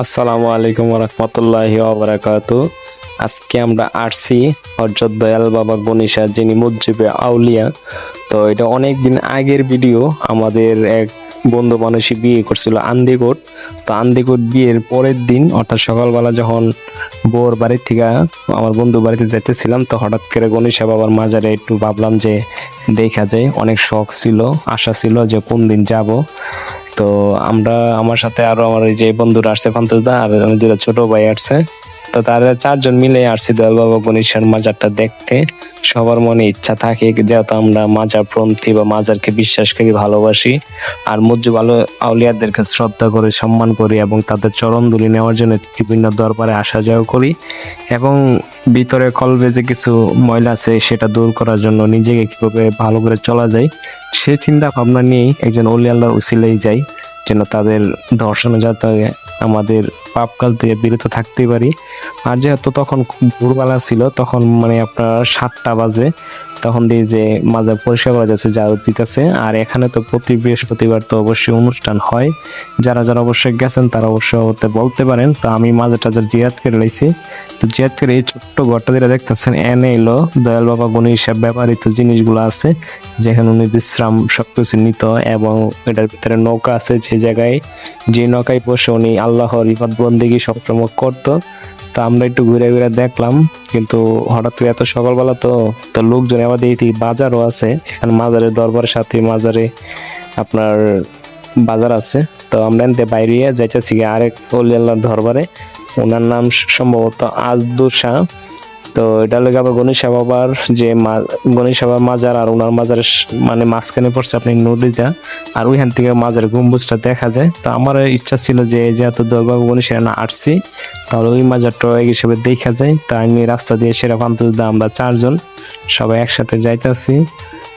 আসসালামু আলাইকুম রহমতুল্লাহি ওবরাকাত। আজকে আমরা আসছি হজরত দয়াল বাবা গণেশা যিনি মুজিবে আউলিয়া। তো এটা অনেক দিন আগের ভিডিও, আমাদের এক বন্ধু মানুষই বিয়ে করছিল আন্দিকোট। তো আন্দিকোট বিয়ের পরের দিন, অর্থাৎ সকালবেলা যখন বোর বাড়ি থেকে আমার বন্ধু বাড়িতে যেতেছিলাম তো হঠাৎ করে গণেশা বাবার মাজারে একটু ভাবলাম যে দেখা যায়, অনেক শখ ছিল, আশা ছিল যে কোন দিন যাব। তো আমরা, আমার সাথে আরও আমার এই যে বন্ধুরা আসছে ফান্তোষ দা আর দুটো ছোট ভাই আসছে। তো তারা চারজন মিলে আসছি দয়াল বাবা গণেশের মাজারটা দেখতে। সবার মনে ইচ্ছা থাকে যেহেতু আমরা মাজার প্রন্থী বা মাজারকে বিশ্বাস করি, ভালোবাসি। আর মজ্জু আলো আউলিয়াদেরকে শ্রদ্ধা করে, সম্মান করি এবং তাদের চরণ ধুলি নেওয়ার জন্য বিভিন্ন দরবারে আসা যাওয়া করি। এবং ভিতরে কলবে যে কিছু ময়লা আছে সেটা দূর করার জন্য নিজেকে কীভাবে ভালো করে চলা যায়, সে চিন্তা ভাবনা নিয়েই একজন অলি আল্লাহর উসিলেই যাই। যেন তাদের দর্শনে যাতে আমাদের পাপকাল থেকে বিরত থাকতে পারি। আর যেহেতু তখন ভোরবেলা ছিল, তখন মানে আপনার সাতটা বাজে, তখন দিয়ে যে মাজার পরিষ্কার করা যাচ্ছে জারুদ দিতেছে। আর এখানে তো প্রতি বৃহস্পতিবার তো অবশ্যই অনুষ্ঠান হয়। যারা যারা অবশ্যই গেছেন, তারা অবশ্যই হতে বলতে পারেন। তো আমি মাজার টাজার জিয়াদ করে লাইছি। তো জিয়াদ করে এই ছোট্ট ঘরটা যেটা দেখতেছেন এনে এলো দয়াল বাবা গণেশ ব্যবহৃত জিনিসগুলো আছে, যেখানে উনি বিশ্রাম সবকিছু নিত এবং এটার ভিতরে নৌকা আছে যে জায়গায়, যে নৌকায় বসে উনি আল্লাহর ইবাদ বন্দিগি সবসময় করতো। তো আমরা একটু ঘুরে ঘুরে দেখলাম, কিন্তু হঠাৎ করে এত সকালবেলা তো তো লোকজন আমাদের এই বাজারও আছে। এখানে মাজারে দরবারের সাথে মাজারে আপনার বাজার আছে। তো আমরা এনতে বাইরে যাইতেছি আরেক অলি আল্লাহর দরবারে। ওনার নাম সম্ভবত আজদুর শাহ। তো এটা লোক আবার গণেশা বাবার যে গণেশা বাবার মাজার আর ওনার মাজারের মানে মাঝখানে পড়ছে আপনি নদীটা, আর ওইখান থেকে মাজার গম্বুজটা দেখা যায়। তো আমার ইচ্ছা ছিল যে যেহেতু দরবার গণেশা না আসছি, তাহলে ওই মাজারটা এক হিসেবে দেখা যায়। তাই আমি রাস্তা দিয়ে সেরা পান্তদা আমরা চারজন, সবাই একসাথে যাইতাছি।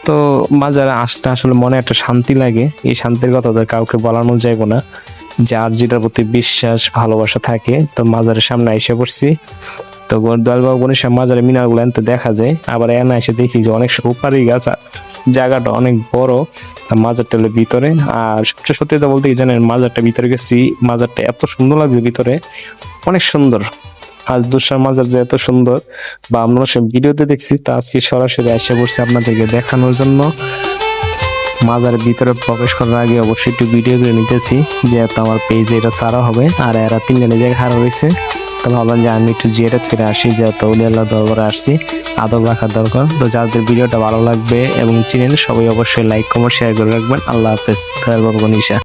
তো মাজারে আসলে আসলে মনে একটা শান্তি লাগে। এই শান্তির কথা তো কাউকে বলানো যাইব না। যার যেটার প্রতি বিশ্বাস, ভালোবাসা থাকে, তো মাজারের সামনে এসে পড়ছি। তো দয়ালবাবু গণেশের মাজারে মিনারগুলো এনতে দেখা যায়। আবার এনে এসে দেখি যে অনেক সুপারি গাছ জায়গাটা অনেক বড়। মাজারটা হলো ভিতরে। আর সবচেয়ে সত্যি কথা বলতে কি জানেন, মাজারটা ভিতরে গেছি, মাজারটা এত সুন্দর লাগছে ভিতরে। অনেক সুন্দর। আজ দুসার মাজার যে এত সুন্দর। বা আমরা সব ভিডিওতে দেখছি, তা আজকে সরাসরি এসে পড়ছে আপনাদেরকে দেখানোর জন্য। মাজারের ভিতরে প্রবেশ করার আগে অবশ্যই একটু ভিডিও করে নিতেছি যেহেতু আমার পেজে এটা ছাড়া হবে। আর এরা তিনজনে জায়গায় হার হয়েছে তো ভাবলাম যে আমি একটু জিয়ারত ফিরে আসি যেহেতু আল্লাহ দরবারে আসছি। আদব রাখার দরকার। তো যাদের ভিডিওটা ভালো লাগবে এবং চিনেন, সবাই অবশ্যই লাইক কমেন্ট শেয়ার করে রাখবেন। আল্লাহ হাফেজ। তার নিশা